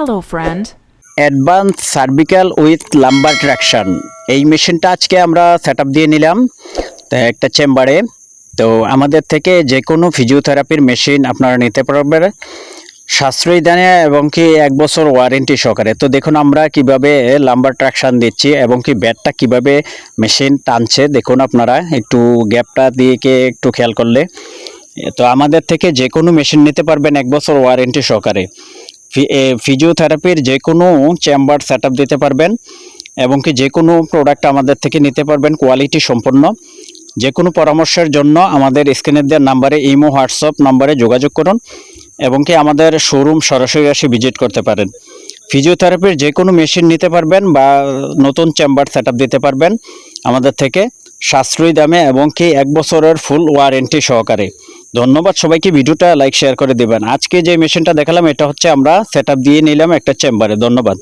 Hello, friend. Advance cervical with lumbar traction এই মেশিনটা আজকে আমরা সেট দিয়ে নিলাম একটা চেম্বারে তো আমাদের থেকে যে কোনো ফিজিওথেরাপির মেশিন আপনারা নিতে পারবেন। সাশ্রয়ী দানে এবং কি এক বছর ওয়ারেন্টি সহকারে। তো দেখুন আমরা কীভাবে লাম্বার ট্রাকশন দিচ্ছি এবং কি ব্যাটটা কীভাবে মেশিন টানছে। দেখুন আপনারা একটু গ্যাপটা দিয়ে কে একটু খেয়াল করলে। তো আমাদের থেকে যে কোনো মেশিন নিতে পারবেন এক বছর ওয়ারেন্টি সহকারে। ফিজিওথেরাপির যে কোনো চেম্বার সেট দিতে পারবেন এবং কি যে কোনো প্রোডাক্ট আমাদের থেকে নিতে পারবেন কোয়ালিটি সম্পন্ন। যে কোনো পরামর্শের জন্য আমাদের স্ক্রিনের দেওয়ার নাম্বারে ইমো, হোয়াটসঅ্যাপ নাম্বারে যোগাযোগ করুন এবং কি আমাদের শোরুম সরাসরি এসে ভিজিট করতে পারেন। ফিজিওথেরাপির যে কোনো মেশিন নিতে পারবেন বা নতুন চেম্বার সেট দিতে পারবেন আমাদের থেকে, সাশ্রয়ী দামে এবং কি এক বছরের ফুল ওয়ারেন্টি সহকারে। ধন্যবাদ সবাইকে, ভিডিওটা লাইক শেয়ার করে দেবেন। আজকে যে মেশিনটা দেখালাম, এটা হচ্ছে আমরা সেট দিয়ে নিলাম একটা চেম্বারে ধন্যবাদ।